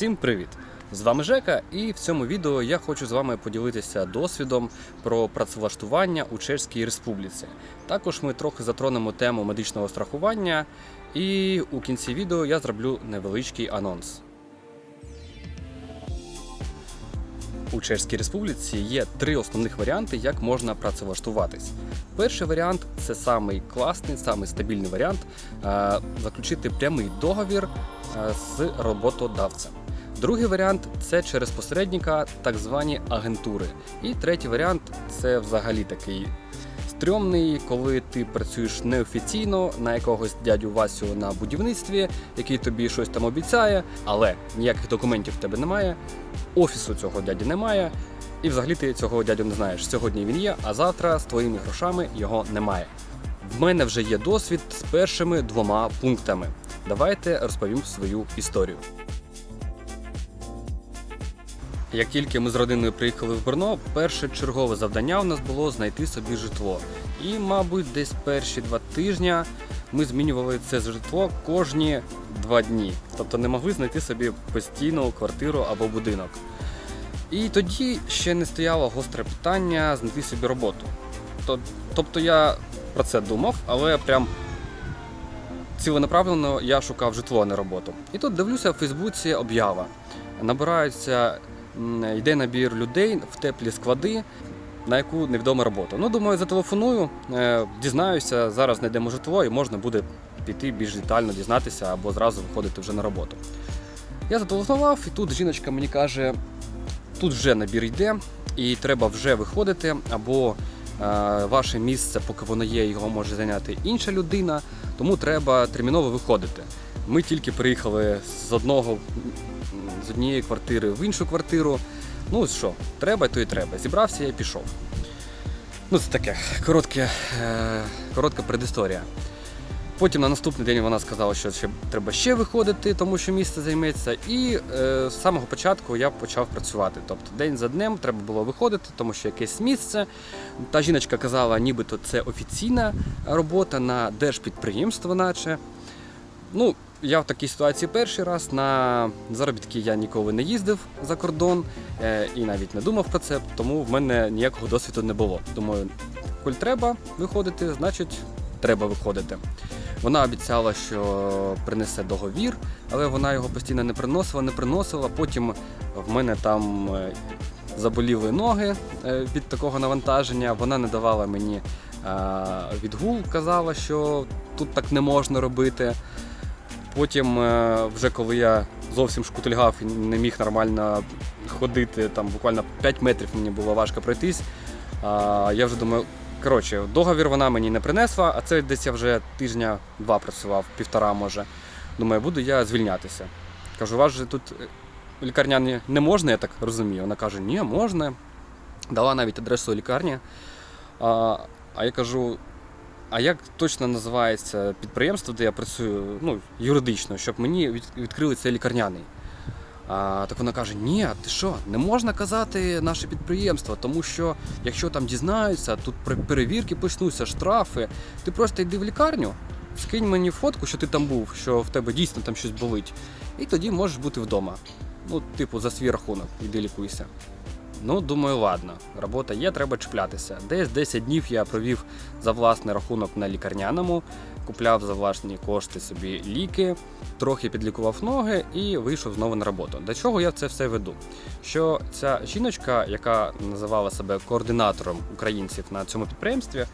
Всім привіт! З вами Жека, і в цьому відео я хочу з вами поділитися досвідом про працевлаштування у Чеській Республіці. Також ми трохи затронемо тему медичного страхування, і у кінці відео я зроблю невеличкий анонс. У Чеській Республіці є три основних варіанти, як можна працевлаштуватись. Перший варіант це самий класний, самий стабільний варіант е, заключити прямий договір е, з роботодавцем. Другий варіант це через посередника, так звані агентури. І третій варіант це взагалі такий стрьомний, коли ти працюєш неофіційно на якогось дядю Васю на будівництві, який тобі щось там обіцяє, але ніяких документів в тебе немає, офісу цього дяді немає. І взагалі ти цього дядю не знаєш. Сьогодні він є, а завтра з твоїми грошами його немає. В мене вже є досвід з першими двома пунктами. Давайте розповім свою історію. Як тільки ми з родиною приїхали в Брно, перше чергове завдання у нас було знайти собі житло. І, мабуть, десь перші два тижні ми змінювали це житло кожні два дні. Тобто не могли знайти собі постійну квартиру або будинок. І тоді ще не стояло гостре питання знайти собі роботу. Тобто я про це думав, але прям ціленаправленно я шукав житло, а не роботу. І тут дивлюся в Фейсбуці об'ява. Набираються, йде набір людей в теплі склади, на яку невідома робота. Ну, думаю, зателефоную, е, дізнаюся, зараз знайдемо житло і можна буде піти більш детально дізнатися або зразу виходити вже на роботу. Я зателефонував, і тут жіночка мені каже: тут вже набір йде, і треба вже виходити, або е, ваше місце, поки воно є, його може зайняти інша людина, тому треба терміново виходити. Ми тільки приїхали з одного однієї квартири в іншу квартиру. Ну що, треба, то і треба. Зібрався я пішов. Ну, це таке коротке, е, коротка предісторія. Потім на наступний день вона сказала, що ще треба ще виходити, тому що місце займеться. І е, з самого початку я почав працювати. Тобто день за днем треба було виходити, тому що якесь місце. Та жіночка казала, нібито це офіційна робота на держпідприємство, наче. Ну, я в такій ситуації перший раз. На заробітки я ніколи не їздив за кордон е, і навіть не думав про це, тому в мене ніякого досвіду не було. Думаю, коль треба виходити, значить треба виходити. Вона обіцяла, що принесе договір, але вона його постійно не приносила, не приносила. Потім в мене там е, заболіли ноги е, від такого навантаження. Вона не давала мені відгул, казала, що тут так не можна робити. Потім, е, вже коли я зовсім шкутильгав і не міг нормально ходити, там буквально 5 метрів мені було важко пройтись. Я вже думаю, коротше, договір вона мені не принесла, а це десь я вже тижня два працював, півтора може. Думаю, буду я звільнятися. Кажу, у вас же тут е, лікарняні не можна, я так розумію. Вона каже, ні, можна. Дала навіть адресу лікарні. А я кажу, а як точно називається підприємство, де я працюю, ну, юридично, щоб мені відкрили цей лікарняний? А, так вона каже: Ні, ти що, не можна казати наше підприємство, тому що якщо там дізнаються, тут пер- перевірки почнуться, штрафи. Ти просто йди в лікарню, скинь мені фотку, що ти там був, що в тебе дійсно там щось болить, і тоді можеш бути вдома. Ну, типу, за свій рахунок, іди лікуйся. Ну, думаю, ладно, робота є, треба чіплятися. Десь 10 днів я провів за власний рахунок на лікарняному, купляв за власні кошти собі ліки, трохи підлікував ноги і вийшов знову на роботу. До чого я це все веду? Що ця жіночка, яка називала себе координатором українців на цьому підприємстві,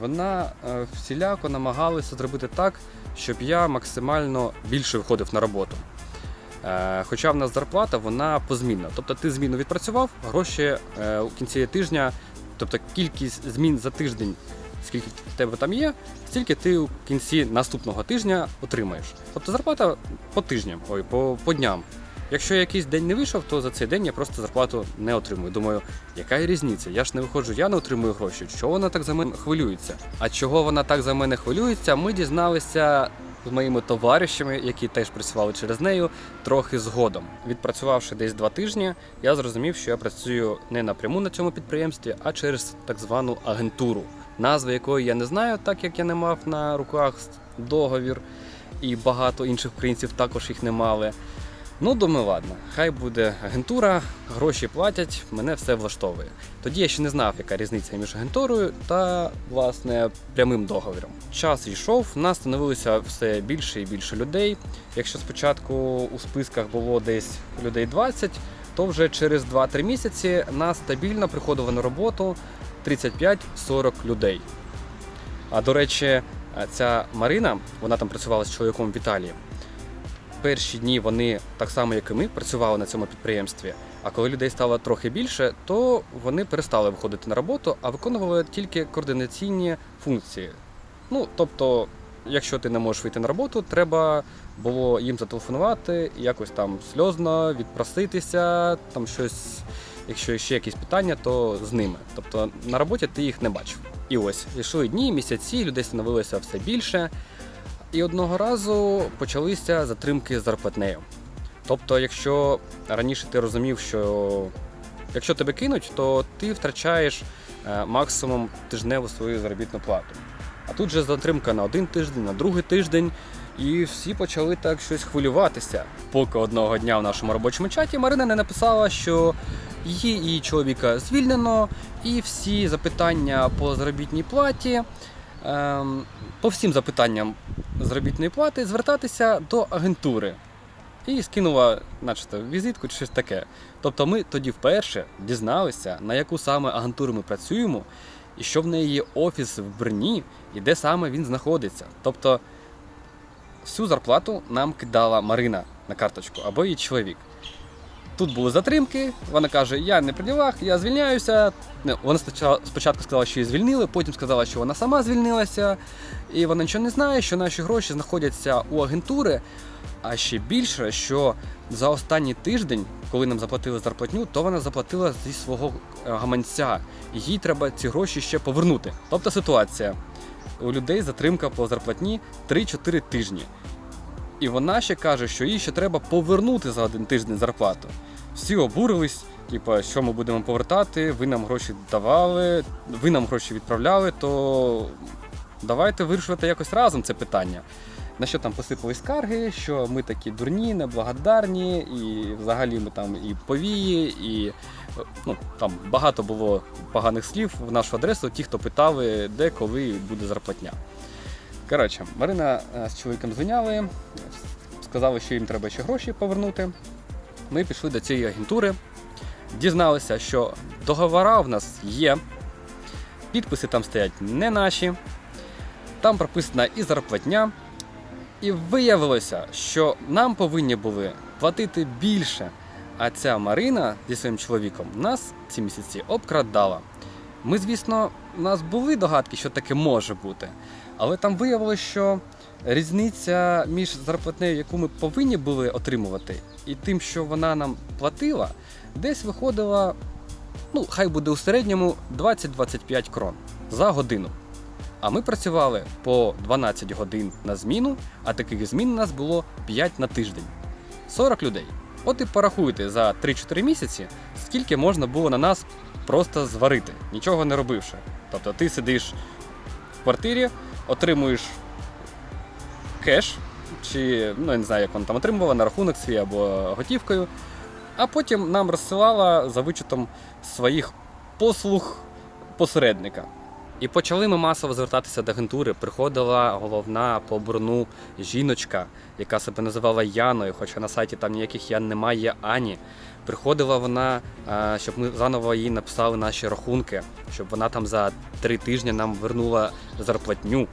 вона е, всіляко намагалася зробити так, щоб я максимально більше виходив на роботу. Е, Хоча в нас зарплата вона позмінна. Тобто ти зміну відпрацював, гроші е, у кінці тижня, тобто кількість змін за тиждень, скільки в тебе там є, стільки ти у кінці наступного тижня отримаєш. Тобто зарплата по тижням, ой, по, по дням. Якщо я якийсь день не вийшов, то за цей день я просто зарплату не отримую. Думаю, яка різниця? Я ж не виходжу, я не отримую гроші. Чого вона так за мене хвилюється? А чого вона так за мене хвилюється, ми дізналися з моїми товаришами, які теж працювали через нею, трохи згодом. Відпрацювавши десь два тижні, я зрозумів, що я працюю не напряму на цьому підприємстві, а через так звану агентуру, назви якої я не знаю, так як я не мав на руках договір, і багато інших українців також їх не мали. Ну, думаю, ладно, хай буде агентура, гроші платять, мене все влаштовує. Тоді я ще не знав, яка різниця між агентурою та власне прямим договіром. Час йшов, нас становилося все більше і більше людей. Якщо спочатку у списках було десь людей 20, то вже через 2-3 місяці нас стабільно приходило на роботу 35-40 людей. А до речі, ця Марина, вона там працювала з чоловіком в Італії. Перші дні вони так само, як і ми, працювали на цьому підприємстві. А коли людей стало трохи більше, то вони перестали виходити на роботу, а виконували тільки координаційні функції. Ну, тобто, якщо ти не можеш вийти на роботу, треба було їм зателефонувати, якось там сльозно відпроситися, там щось, якщо ще якісь питання, то з ними. Тобто на роботі ти їх не бачив. І ось йшли дні, місяці, людей становилося все більше. І одного разу почалися затримки з зарплатнею. Тобто, якщо раніше ти розумів, що якщо тебе кинуть, то ти втрачаєш е, максимум тижневу свою заробітну плату. А тут же затримка на один тиждень, на другий тиждень, і всі почали так щось хвилюватися. Поки одного дня в нашому робочому чаті Марина не написала, що її і чоловіка звільнено, і всі запитання по заробітній платі. Ем, По всім запитанням заробітної плати звертатися до агентури. І скинула, начебто, візитку чи щось таке. Тобто ми тоді вперше дізналися, на яку саме агентуру ми працюємо, і що в неї є офіс в Брні, і де саме він знаходиться. Тобто всю зарплату нам кидала Марина на карточку або її чоловік. Тут були затримки, вона каже: Я не при ділах, я звільняюся. Вона спочатку сказала, що її звільнили, потім сказала, що вона сама звільнилася, і вона нічого не знає, що наші гроші знаходяться у агентури. А ще більше, що за останній тиждень, коли нам заплатили зарплатню, то вона заплатила зі свого е, гаманця, і їй треба ці гроші ще повернути. Тобто ситуація: у людей затримка по зарплатні 3-4 тижні. І вона ще каже, що їй ще треба повернути за один тиждень зарплату. Всі обурились, типу, що ми будемо повертати, ви нам гроші давали, ви нам гроші відправляли, то давайте вирішувати якось разом це питання. На що там посипались скарги, що ми такі дурні, неблагодарні, і взагалі ми там і повії, і ну, там багато було поганих слів в нашу адресу, ті, хто питали, де, коли буде зарплатня. Коротше, Марина е, з чоловіком звиняли, сказали, що їм треба ще гроші повернути. Ми пішли до цієї агентури, дізналися, що договора в нас є, підписи там стоять не наші, там прописана і зарплатня. І виявилося, що нам повинні були платити більше. А ця Марина зі своїм чоловіком нас ці місяці обкрадала. Ми, звісно, у нас були догадки, що таке може бути. Але там виявилося, що різниця між зарплатнею, яку ми повинні були отримувати, і тим, що вона нам платила, десь виходила, ну, хай буде у середньому 20-25 крон за годину. А ми працювали по 12 годин на зміну, а таких змін у нас було 5 на тиждень. 40 людей. От і порахуйте за 3-4 місяці, скільки можна було на нас просто зварити, нічого не робивши. Тобто ти сидиш в квартирі, отримуєш кеш, чи ну я не знаю, як вона там отримувала, на рахунок свій або готівкою, а потім нам розсилала за вичетом своїх послуг посередника. І почали ми масово звертатися до агентури. Приходила головна по Бруну жіночка, яка себе називала Яною, хоча на сайті там ніяких Ян немає, Ані. Приходила вона, е, щоб ми заново їй написали наші рахунки, щоб вона там за три тижні нам вернула зарплатню.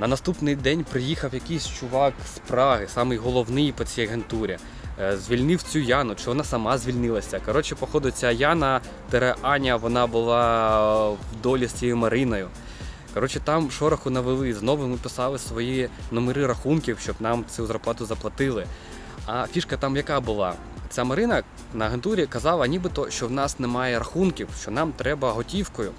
На наступний день приїхав якийсь чувак з Праги, самий головний по цій агентурі. Е, Звільнив цю Яну, чи вона сама звільнилася. Коротше, походу, ця Яна тере Аня, вона була в долі з цією Мариною. Коротше, там шороху навели. Знову ми писали свої номери рахунків, щоб нам цю зарплату заплатили. А фішка там яка була? Ця Марина на агентурі казала, нібито, що в нас немає рахунків, що нам треба готівкою.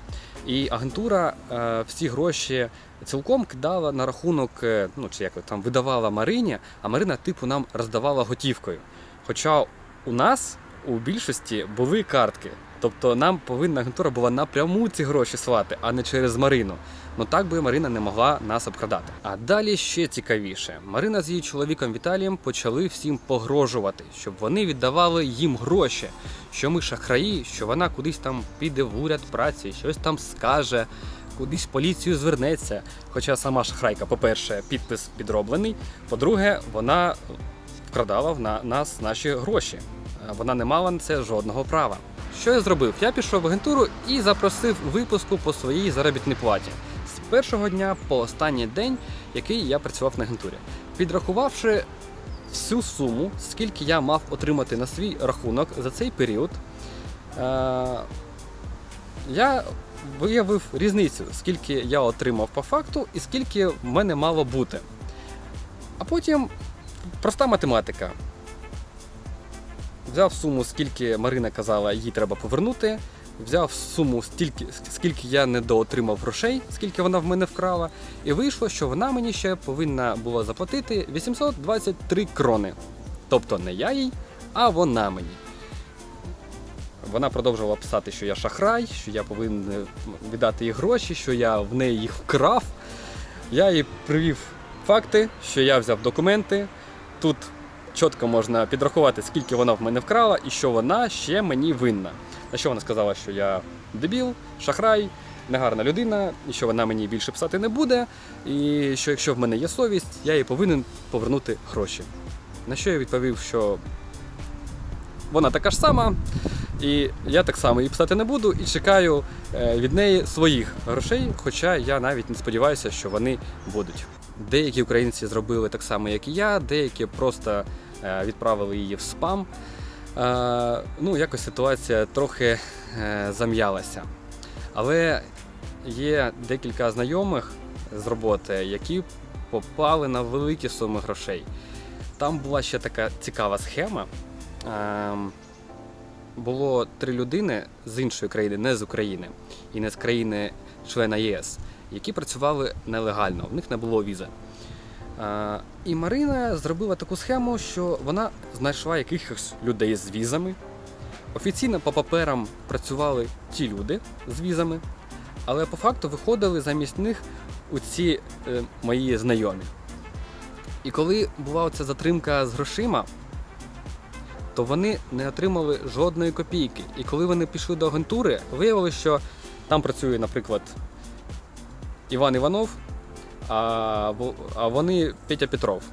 І агентура е, всі гроші цілком кидала на рахунок, е, ну чи як там видавала Марині, а Марина, типу, нам роздавала готівкою. Хоча у нас у більшості були картки. Тобто нам повинна агентура була напряму ці гроші слати, а не через Марину. Ну так би Марина не могла нас обкрадати. А далі ще цікавіше: Марина з її чоловіком Віталієм почали всім погрожувати, щоб вони віддавали їм гроші. Що ми шахраї, що вона кудись там піде в уряд праці, щось там скаже, кудись поліцію звернеться. Хоча сама шахрайка, по-перше, підпис підроблений. По-друге, вона вкрадала в нас наші гроші. Вона не мала на це жодного права. Що я зробив? Я пішов в агентуру і запросив випуску по своїй заробітній платі першого дня по останній день, який я працював на агентурі, підрахувавши всю суму, скільки я мав отримати на свій рахунок за цей період. Е- я виявив різницю, скільки я отримав по факту і скільки в мене мало бути. А потім проста математика. Взяв суму, скільки Марина казала, їй треба повернути. Взяв суму, стільки, скільки я недоотримав грошей, скільки вона в мене вкрала, і вийшло, що вона мені ще повинна була заплатити 823 крони. Тобто не я їй, а вона мені. Вона продовжувала писати, що я шахрай, що я повинен віддати їй гроші, що я в неї їх вкрав. Я їй привів факти, що я взяв документи. Тут чітко можна підрахувати, скільки вона в мене вкрала і що вона ще мені винна. На що вона сказала, що я дебіл, шахрай, негарна людина, і що вона мені більше писати не буде, і що якщо в мене є совість, я їй повинен повернути гроші. На що я відповів, що вона така ж сама, і я так само їй писати не буду і чекаю е, від неї своїх грошей, хоча я навіть не сподіваюся, що вони будуть. Деякі українці зробили так само, як і я, деякі просто е, відправили її в спам. Е, Ну, якось ситуація трохи е, зам'ялася. Але є декілька знайомих з роботи, які попали на великі суми грошей. Там була ще така цікава схема. Ем, було три людини з іншої країни, не з України і не з країни члена ЄС, які працювали нелегально, в них не було візи. Е, І Марина зробила таку схему, що вона знайшла якихось людей з візами. Офіційно по паперам працювали ті люди з візами, але по факту виходили замість них у ці е, мої знайомі. І коли була оця затримка з грошима, то вони не отримали жодної копійки. І коли вони пішли до агентури, виявилося, що там працює, наприклад, Іван Іванов, а, а вони Петя Петров.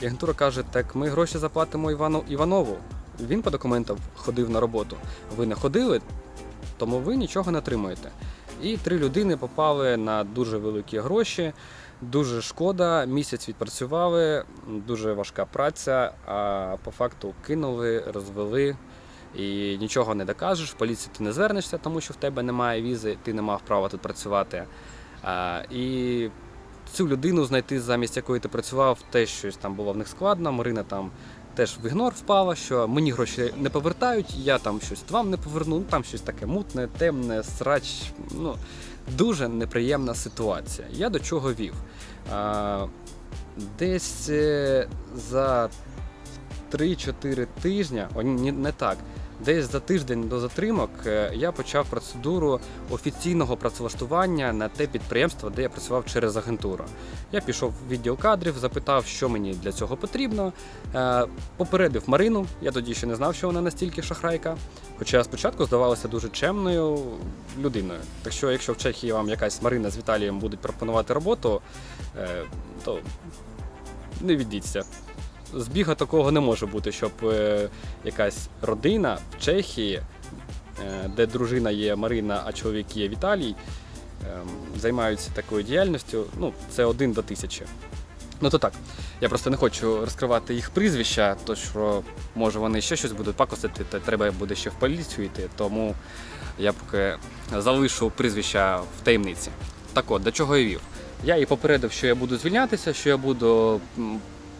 І агентура каже: так ми гроші заплатимо Івану Іванову. Він по документам ходив на роботу. Ви не ходили, тому ви нічого не отримуєте. І три людини попали на дуже великі гроші. Дуже шкода, місяць відпрацювали, дуже важка праця, а по факту кинули, розвели і нічого не докажеш. В поліцію ти не звернешся, тому що в тебе немає візи, ти не мав права тут працювати. А, і цю людину знайти, замість якої ти працював, теж щось там було в них складно. Марина там теж в ігнор впала, що мені гроші не повертають, я там щось вам не поверну. Ну там щось таке мутне, темне, срач. Ну, дуже неприємна ситуація. Я до чого вів? А, десь е, за 3-4 тижня, о, ні, не так. Десь за тиждень до затримок е, я почав процедуру офіційного працевлаштування на те підприємство, де я працював через агентуру. Я пішов в відділ кадрів, запитав, що мені для цього потрібно. Е, Попередив Марину. Я тоді ще не знав, що вона настільки шахрайка. Хоча спочатку здавалася дуже чемною людиною. Так що, якщо в Чехії вам якась Марина з Віталієм будуть пропонувати роботу, е, то не віддіться. Збіга такого не може бути, щоб е, якась родина в Чехії, е, де дружина є Марина, а чоловік є Віталій, е, займаються такою діяльністю. Ну, це один до тисячі. Ну то так. Я просто не хочу розкривати їх прізвища, то що може вони ще щось будуть пакосити, та треба буде ще в поліцію йти, тому я поки залишу прізвища в таємниці. Так от, до чого я вів? Я їй попередив, що я буду звільнятися, що я буду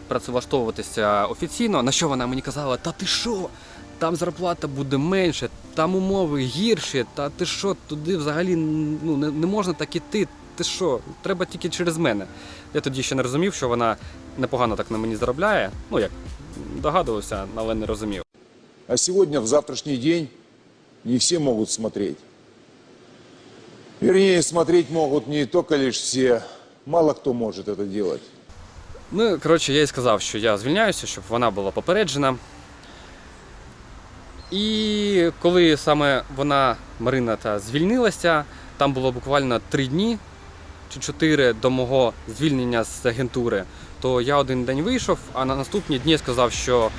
працевлаштовуватися офіційно. На що вона мені казала: Та ти що? Там зарплата буде менше, там умови гірші, та ти що, туди взагалі ну, не, не можна так іти. Ти що, треба тільки через мене. Я тоді ще не розумів, що вона непогано так на мені заробляє. Ну як догадувався, але не розумів. А сегодня, в завтрашний день, не все могут смотреть. Вернее, смотреть могут не только лишь все. Мало кто может это делать. Ну, коротше, я їй сказав, що я звільняюся, щоб вона була попереджена. І коли саме вона, Марина, та звільнилася, там було буквально три дні чи чотири до мого звільнення з агентури, то я один день вийшов, а на наступні дні сказав, що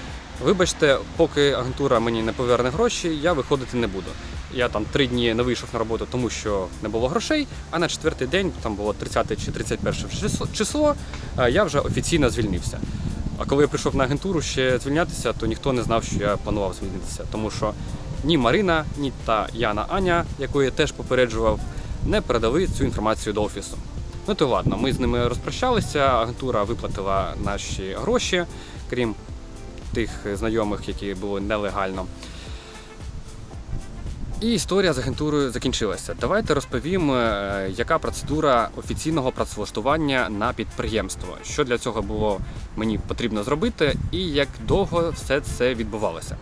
вибачте, поки агентура мені не поверне гроші, я виходити не буду. Я там три дні не вийшов на роботу, тому що не було грошей. А на четвертий день, там було 30 чи 31 число- е, я вже офіційно звільнився. А коли я прийшов на агентуру ще звільнятися, то ніхто не знав, що я планував звільнитися, тому що ні Марина, ні та Яна Аня, яку я теж попереджував, не передали цю інформацію до офісу. Ну то ладно, ми з ними розпрощалися, агентура виплатила наші гроші, крім тих знайомих, які були нелегально. І історія з агентурою закінчилася. Давайте розповім, е, яка процедура офіційного працевлаштування на підприємство, що для цього було мені потрібно зробити, і як довго все це відбувалося.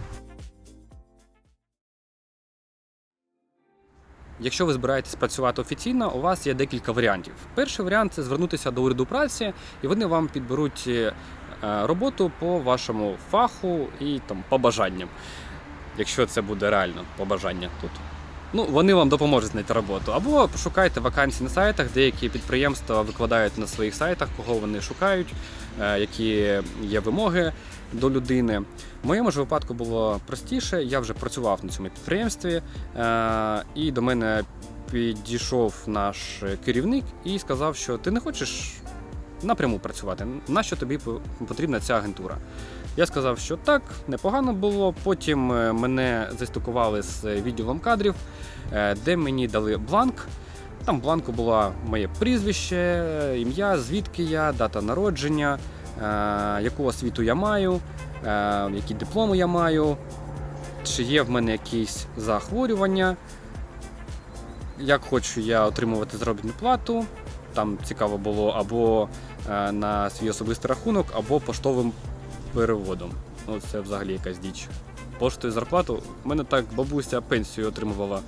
Якщо ви збираєтесь працювати офіційно, у вас є декілька варіантів. Перший варіант це звернутися до уряду праці, і вони вам підберуть е, роботу по вашому фаху і там по бажанням, якщо це буде реально по бажання тут. Ну, вони вам допоможуть знайти роботу. Або пошукайте вакансії на сайтах, деякі підприємства викладають на своїх сайтах, кого вони шукають, е, які є вимоги до людини. В моєму ж випадку було простіше. Я вже працював на цьому підприємстві, е, і до мене підійшов наш керівник і сказав, що ти не хочеш напряму працювати. Нащо тобі потрібна ця агентура? Я сказав, що так, непогано було. Потім е, мене застукували з відділом кадрів, е, де мені дали бланк. Там в бланку було моє прізвище, е, ім'я, звідки я, дата народження, е, яку освіту я маю, е, які дипломи я маю, чи є в мене якісь захворювання, як хочу я отримувати заробітну плату. Там цікаво було або е, на свій особистий рахунок, або поштовим переводом. Ну, це взагалі якась діч. Поштою зарплату. У мене так бабуся пенсію отримувала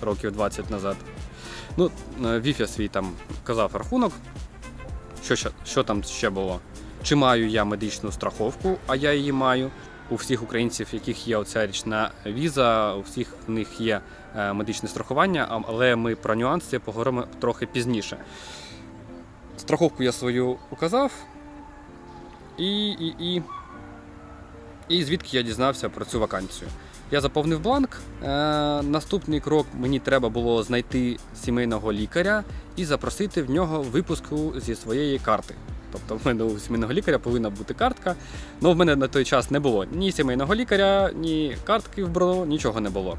років 20 назад. Ну, е, вів я свій там казав рахунок. Що, ще- що там ще було? Чи маю я медичну страховку, а я її маю. У всіх українців, яких є оця річна віза, у всіх в них є е, медичне страхування, але ми про нюанси поговоримо трохи пізніше. Страховку я свою указав, і, і, і, і звідки я дізнався про цю вакансію. Я заповнив бланк. Е, наступний крок мені треба було знайти сімейного лікаря і запросити в нього випуску зі своєї карти. Тобто в мене у сімейного лікаря повинна бути картка. Ну в мене на той час не було ні сімейного лікаря, ні картки в бро, нічого не було.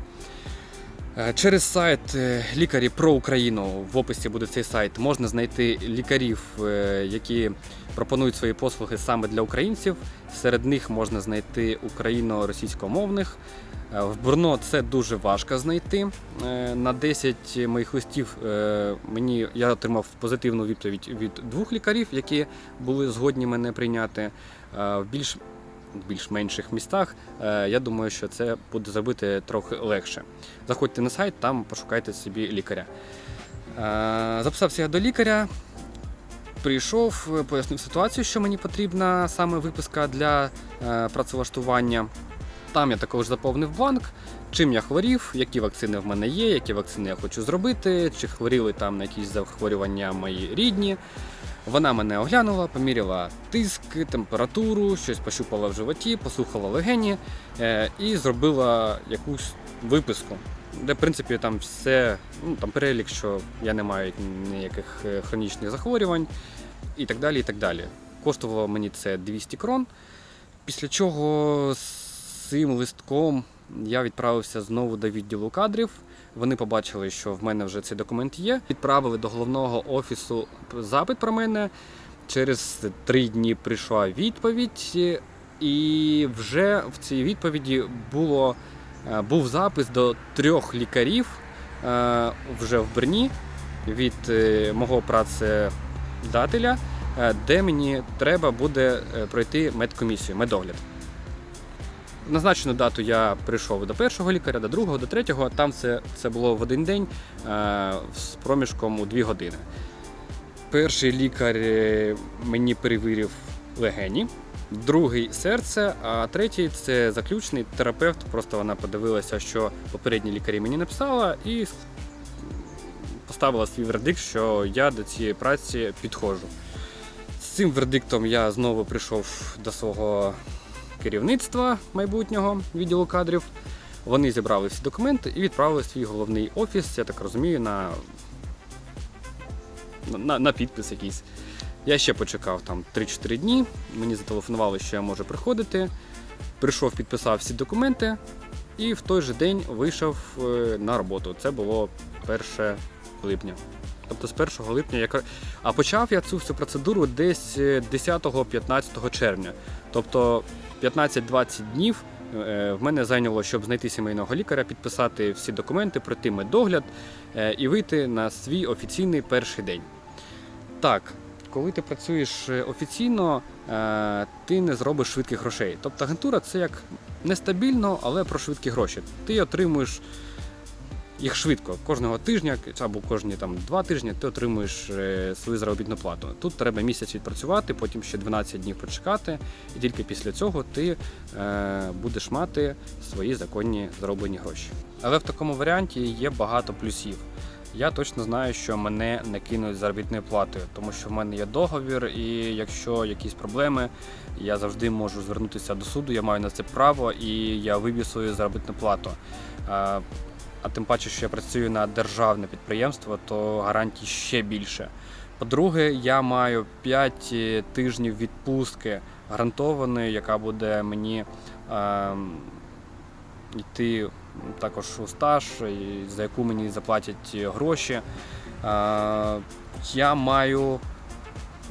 Е, Через сайт е, лікарі про Україну в описі буде цей сайт. Можна знайти лікарів, е, які пропонують свої послуги саме для українців. Серед них можна знайти україно-російськомовних. В Брно це дуже важко знайти. На 10 моїх листів мені я отримав позитивну відповідь від двох лікарів, які були згодні мене прийняти. В більш більш менших містах. е, Я думаю, що це буде зробити трохи легше. Заходьте на сайт, там пошукайте собі лікаря. Е, Записався я до лікаря. Прийшов, пояснив ситуацію, що мені потрібна саме виписка для е, працевлаштування. Там я також заповнив бланк, чим я хворів, які вакцини в мене є, які вакцини я хочу зробити, чи хворіли там на якісь захворювання мої рідні. Вона мене оглянула, поміряла тиск, температуру, щось пощупала в животі, послухала легені е, і зробила якусь виписку, де, в принципі, там все, ну там перелік, що я не маю ніяких е, хронічних захворювань і так далі. і так далі. Коштувало мені це 200 крон. Після чого з цим листком я відправився знову до відділу кадрів. Вони побачили, що в мене вже цей документ є. Відправили до головного офісу запит про мене. Через три дні прийшла відповідь, і вже в цій відповіді було, е, був запис до трьох лікарів е, вже в Берні від е, мого працедателя, де мені треба буде пройти медкомісію, медогляд. Назначену дату я прийшов до першого лікаря, до другого, до третього. Там це, це було в один день е, з проміжком у дві години. Перший лікар е, мені перевірив легені, другий серце, а третій це заключний терапевт. Просто вона подивилася, що попередні лікарі мені написала, і поставила свій вердикт, що я до цієї праці підходжу. З цим вердиктом я знову прийшов до свого керівництва майбутнього відділу кадрів. Вони зібрали всі документи і відправили свій головний офіс, я так розумію, на, на, на підпис якийсь. Я ще почекав там 3-4 дні. Мені зателефонували, що я можу приходити. Прийшов, підписав всі документи і в той же день вийшов е, на роботу. Це було 1 липня. Тобто з 1 липня я а почав я цю всю процедуру десь е, 10-15 червня. Тобто 15-20 днів е, в мене зайняло, щоб знайти сімейного лікаря, підписати всі документи, пройти медогляд е, і вийти на свій офіційний перший день. Так, коли ти працюєш е, офіційно, ти не зробиш швидких грошей. Тобто агентура це як нестабільно, але про швидкі гроші. Ти отримуєш їх швидко. Кожного тижня або кожні там два тижні ти отримуєш е, свою заробітну плату. Тут треба місяць відпрацювати, потім ще 12 днів почекати, і тільки після цього ти е, будеш мати свої законні зароблені гроші. Але в такому варіанті є багато плюсів. Я точно знаю, що мене не кинуть заробітною платою, тому що в мене є договір, і якщо якісь проблеми, я завжди можу звернутися до суду, я маю на це право і я виб'ю свою заробітну плату. А, тим паче, що я працюю на державне підприємство, то гарантій ще більше. По-друге, я маю 5 тижнів відпустки гарантованої, яка буде мені е, йти також у стаж, за яку мені заплатять гроші. Е, я маю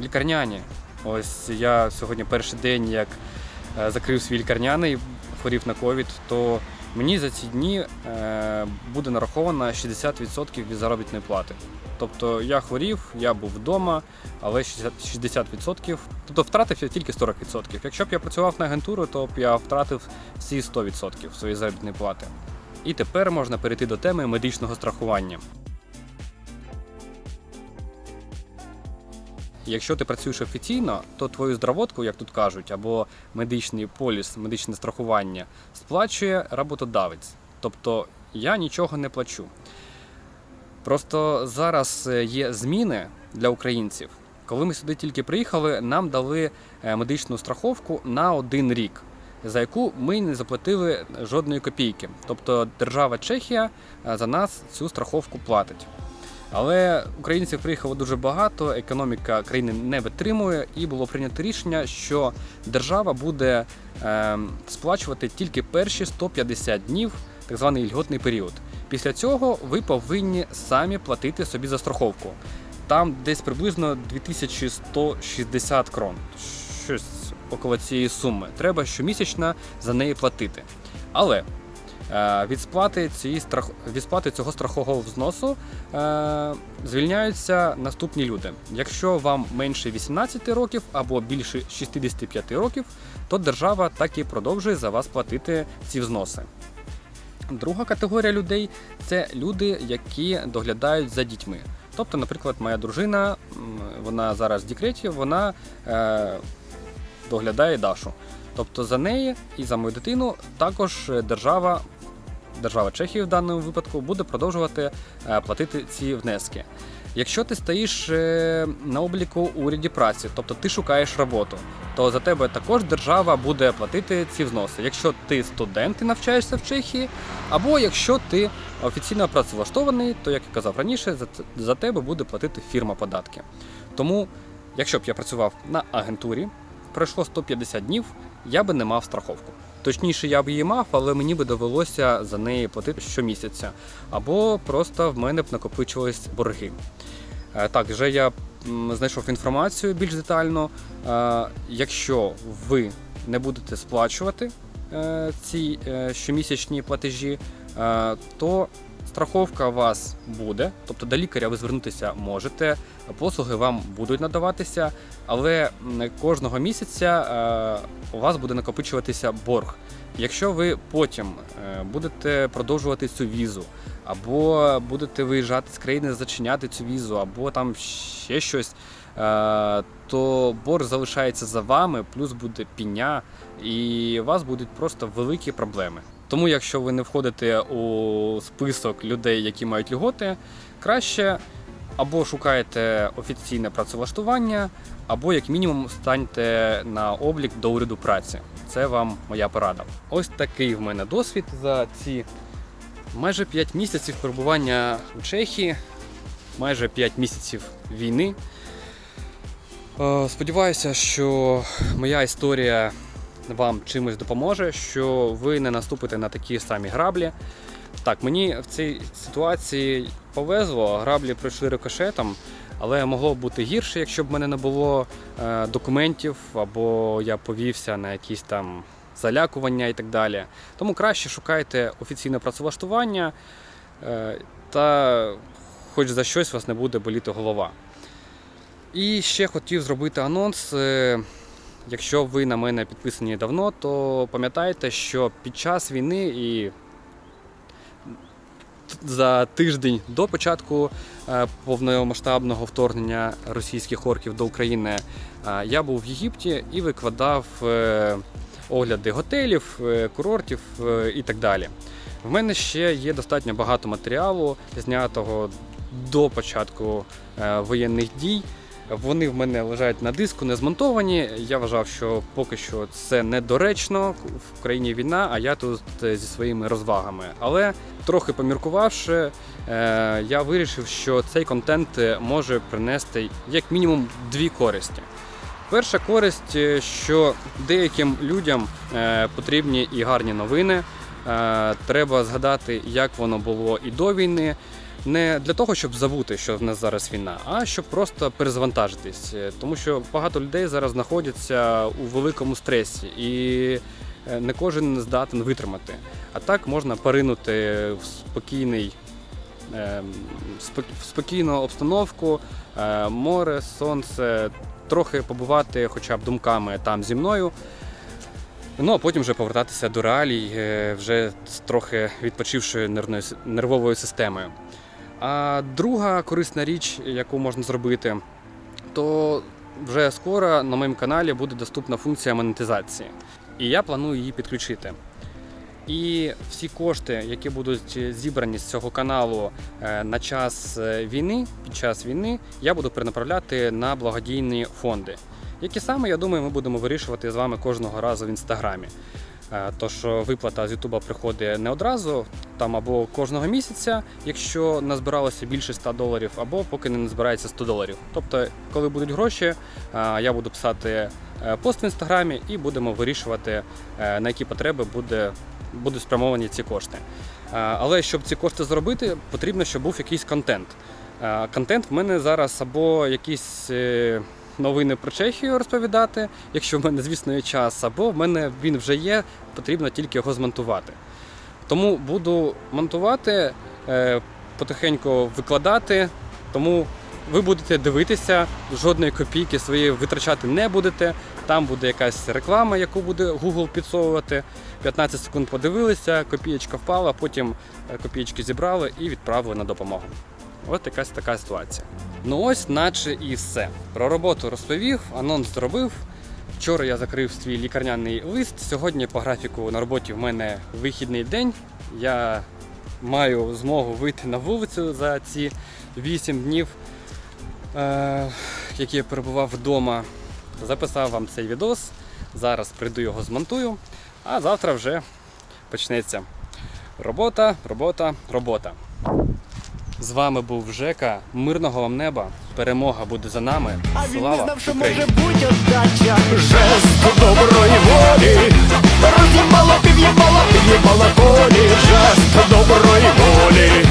лікарняні. Ось я сьогодні перший день, як е, закрив свій лікарняний, хворів на ковід, то мені за ці дні е, буде нараховано 60% від заробітної плати. Тобто я хворів, я був вдома, але 60%, 60% тобто втратив я тільки 40%. Якщо б я працював на агентуру, то б я втратив всі 100% своєї заробітної плати. І тепер можна перейти до теми медичного страхування. Якщо ти працюєш офіційно, то твою здравотку, як тут кажуть, або медичний поліс, медичне страхування сплачує роботодавець. Тобто я нічого не плачу. Просто зараз е, є зміни для українців. Коли ми сюди тільки приїхали, нам дали е, медичну страховку на один рік, за яку ми не заплатили жодної копійки. Тобто держава Чехія е, за нас цю страховку платить. Але українців приїхало дуже багато, економіка країни не витримує, і було прийнято рішення, що держава буде е, сплачувати тільки перші 150 днів, так званий льготний період. Після цього ви повинні самі платити собі за страховку. Там десь приблизно 2160 крон. Щось около цієї суми. Треба щомісячно за неї платити. Але від сплати, цієї страх... від сплати цього страхового взносу е, звільняються наступні люди. Якщо вам менше 18 років або більше 65 років, то держава так і продовжує за вас платити ці взноси. Друга категорія людей це люди, які доглядають за дітьми. Тобто, наприклад, моя дружина, вона зараз в декреті, вона е, доглядає Дашу. Тобто за неї і за мою дитину також е, держава, держава Чехії в даному випадку буде продовжувати е, платити ці внески. Якщо ти стоїш е, на обліку у уряді праці, тобто ти шукаєш роботу, то за тебе також держава буде платити ці взноси. Якщо ти студент і навчаєшся в Чехії, або якщо ти офіційно працевлаштований, то як я казав раніше, за тебе буде платити фірма податки. Тому, якщо б я працював на агентурі, пройшло 150 днів, я би не мав страховку. Точніше, я б її мав, але мені би довелося за неї платити щомісяця. Або просто в мене б накопичувались борги. Е, Так, вже я знайшов інформацію більш детально. Е, Якщо ви не будете сплачувати е, ці щомісячні платежі, то Страховка у вас буде, тобто до лікаря ви звернутися можете, послуги вам будуть надаватися, але кожного місяця е, у вас буде накопичуватися борг. Якщо ви потім е, будете продовжувати цю візу, або будете виїжджати з країни, зачиняти цю візу, або там ще щось, е, то борг залишається за вами, плюс буде піня, і у вас будуть просто великі проблеми. Тому, якщо ви не входите у список людей, які мають льготи, краще або шукаєте офіційне працевлаштування, або як мінімум станьте на облік до уряду праці. Це вам моя порада. Ось такий в мене досвід за ці майже 5 місяців перебування у Чехії, майже 5 місяців війни. Е, Сподіваюся, що моя історія вам чимось допоможе, що ви не наступите на такі самі граблі. Так, мені в цій ситуації повезло, граблі пройшли рикошетом, але могло б бути гірше, якщо б в мене не було е, документів, або я повівся на якісь там залякування і так далі. Тому краще шукайте офіційне працевлаштування, е, та хоч за щось вас не буде боліти голова. І ще хотів зробити анонс. е, Якщо ви на мене підписані давно, то пам'ятайте, що під час війни і за тиждень до початку е, повномасштабного вторгнення російських орків до України е, я був в Єгипті і викладав е, огляди готелів, курортів і так далі. В мене ще є достатньо багато матеріалу, знятого до початку воєнних дій. Вони в мене лежать на диску, не змонтовані. Я вважав, що поки що це недоречно в країні війна, а я тут е, зі своїми розвагами. Але трохи поміркувавши, е, я вирішив, що цей контент е, може принести як мінімум дві користі. Перша користь, що деяким людям потрібні і гарні новини. Треба згадати, як воно було і до війни. Не для того, щоб забути, що в нас зараз війна, а щоб просто перезвантажитись. Е, Тому що багато людей зараз знаходяться у великому стресі, і е, не кожен здатен витримати. А так можна поринути в спокійний ем, спокійну обстановку, е, море, сонце, трохи побувати хоча б думками там зі мною. Ну а потім вже повертатися до реалій, вже з трохи відпочившою нервною нервовою системою. А друга корисна річ, яку можна зробити, то вже скоро на моєму каналі буде доступна функція монетизації. І я планую її підключити. І всі кошти, які будуть зібрані з цього каналу е, на час е, війни, під час війни, я буду перенаправляти на благодійні фонди. Які саме, я думаю, ми будемо вирішувати з вами кожного разу в інстаграмі. Е, То що виплата з Ютуба приходить не одразу, там або кожного місяця, якщо назбиралося більше 100 доларів, або поки не назбирається 100 доларів. Тобто, коли будуть гроші, е, я буду писати е, пост в інстаграмі і будемо вирішувати, на які потреби буде, будуть спрямовані ці кошти. Але щоб ці кошти зробити, потрібно, щоб був якийсь контент. Контент в мене зараз або якісь новини про Чехію розповідати, якщо в мене, звісно, є час, або в мене він вже є, потрібно тільки його змонтувати. Тому буду монтувати, е, потихеньку викладати, тому ви будете дивитися, жодної копійки своєї витрачати не будете. Там буде якась реклама, яку буде Google підсовувати. 15 секунд подивилися, копієчка впала, потім е, копієчки зібрали і відправили на допомогу. Ось якась така ситуація. Ну ось, наче і все. Про роботу розповів, анонс зробив. Вчора я закрив свій лікарняний лист. Сьогодні по графіку на роботі в мене вихідний день. Я маю змогу вийти на вулицю за ці 8 днів, е- які я перебував вдома. Записав вам цей відос. Зараз прийду його змонтую, а завтра вже почнеться робота, робота, робота. З вами був Жека. Мирного вам неба. Перемога буде за нами. А він не що може бути отдача. Жест доброї волі. Роз'єбала, під'єбала, під'єбала колі. Жест доброї волі.